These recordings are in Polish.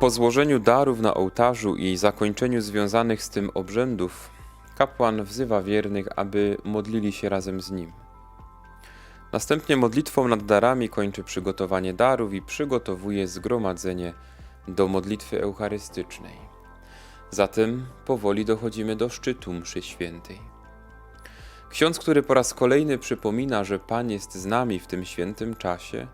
Po złożeniu darów na ołtarzu i zakończeniu związanych z tym obrzędów, kapłan wzywa wiernych, aby modlili się razem z nim. Następnie modlitwą nad darami kończy przygotowanie darów i przygotowuje zgromadzenie do modlitwy eucharystycznej. Zatem powoli dochodzimy do szczytu mszy świętej. Ksiądz, który po raz kolejny przypomina, że Pan jest z nami w tym świętym czasie,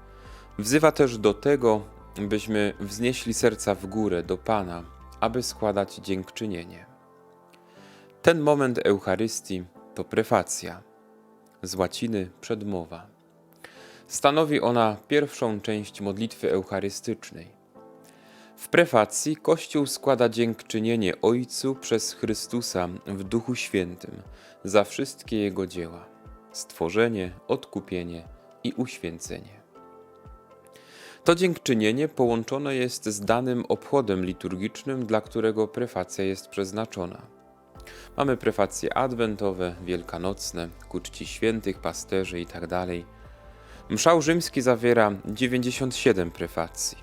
wzywa też do tego, byśmy wznieśli serca w górę do Pana, aby składać dziękczynienie. Ten moment Eucharystii to prefacja, z łaciny przedmowa. Stanowi ona pierwszą część modlitwy eucharystycznej. W prefacji Kościół składa dziękczynienie Ojcu przez Chrystusa w Duchu Świętym za wszystkie Jego dzieła stworzenie, odkupienie i uświęcenie. To dziękczynienie połączone jest z danym obchodem liturgicznym, dla którego prefacja jest przeznaczona. Mamy prefacje adwentowe, wielkanocne, ku czci świętych, pasterzy itd. Mszał rzymski zawiera 97 prefacji.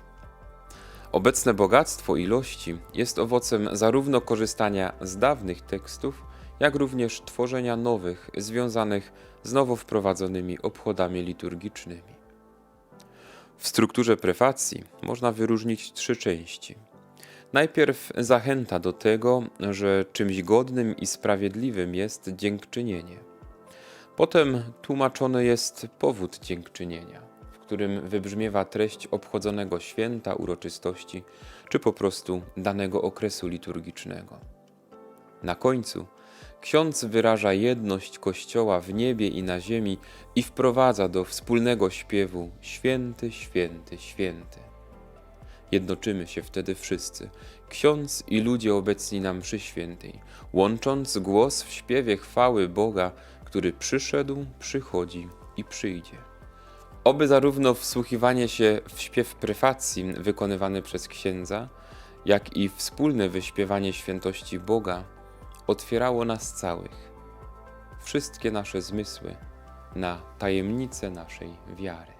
Obecne bogactwo ilości jest owocem zarówno korzystania z dawnych tekstów, jak również tworzenia nowych, związanych z nowo wprowadzonymi obchodami liturgicznymi. W strukturze prefacji można wyróżnić trzy części. Najpierw zachęta do tego, że czymś godnym i sprawiedliwym jest dziękczynienie. Potem tłumaczony jest powód dziękczynienia, w którym wybrzmiewa treść obchodzonego święta, uroczystości, czy po prostu danego okresu liturgicznego. Na końcu ksiądz wyraża jedność Kościoła w niebie i na ziemi i wprowadza do wspólnego śpiewu Święty, Święty, Święty. Jednoczymy się wtedy wszyscy, ksiądz i ludzie obecni na mszy świętej, łącząc głos w śpiewie chwały Boga, który przyszedł, przychodzi i przyjdzie. Oby zarówno wsłuchiwanie się w śpiew prefacji wykonywany przez księdza, jak i wspólne wyśpiewanie świętości Boga otwierało nas całych, wszystkie nasze zmysły na tajemnice naszej wiary.